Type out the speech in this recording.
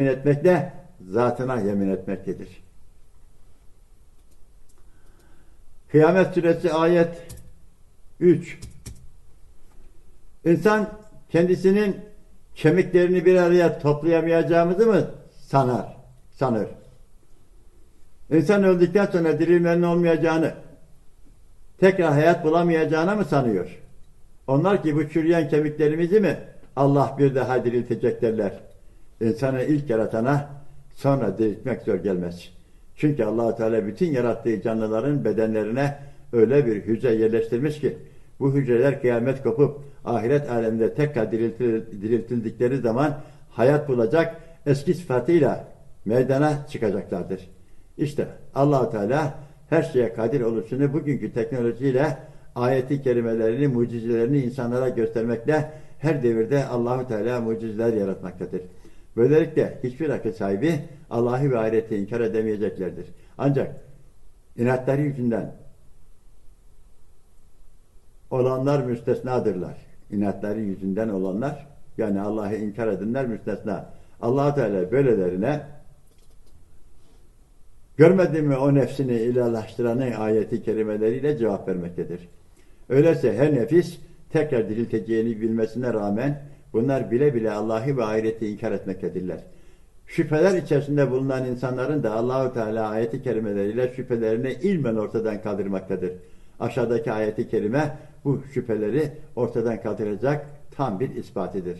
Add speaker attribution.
Speaker 1: yemin etmekle zatına yemin etmektedir. Kıyamet suresi ayet 3 İnsan kendisinin kemiklerini bir araya toplayamayacağımızı mı sanar? Sanır. İnsan öldükten sonra dirilmenin olmayacağını, tekrar hayat bulamayacağını mı sanıyor? Onlar ki bu çürüyen kemiklerimizi mi Allah bir daha diriltecek derler. İnsanı ilk yaratana sonra diriltmek zor gelmez. Çünkü allah Teala bütün yarattığı canlıların bedenlerine öyle bir hücre yerleştirmiş ki bu hücreler kıyamet kopup ahiret aleminde tekrar diriltil- diriltildikleri zaman hayat bulacak eski sıfatıyla meydana çıkacaklardır. İşte allah Teala her şeye kadir oluşunu bugünkü teknolojiyle ayeti kerimelerini, mucizelerini insanlara göstermekle her devirde Allahu Teala mucizeler yaratmaktadır. Böylelikle hiçbir akıl sahibi Allah'ı ve ahireti inkar edemeyeceklerdir. Ancak inatları yüzünden olanlar müstesnadırlar. İnatları yüzünden olanlar yani Allah'ı inkar edenler müstesna. allah Teala böylelerine görmedin mi o nefsini ilahlaştıranın ayeti kerimeleriyle cevap vermektedir. Öyleyse her nefis tekrar dirilteceğini bilmesine rağmen bunlar bile bile Allah'ı ve ahireti inkar etmektedirler. Şüpheler içerisinde bulunan insanların da Allahu Teala ayeti kerimeleriyle şüphelerini ilmen ortadan kaldırmaktadır. Aşağıdaki ayeti kerime bu şüpheleri ortadan kaldıracak tam bir ispatıdır.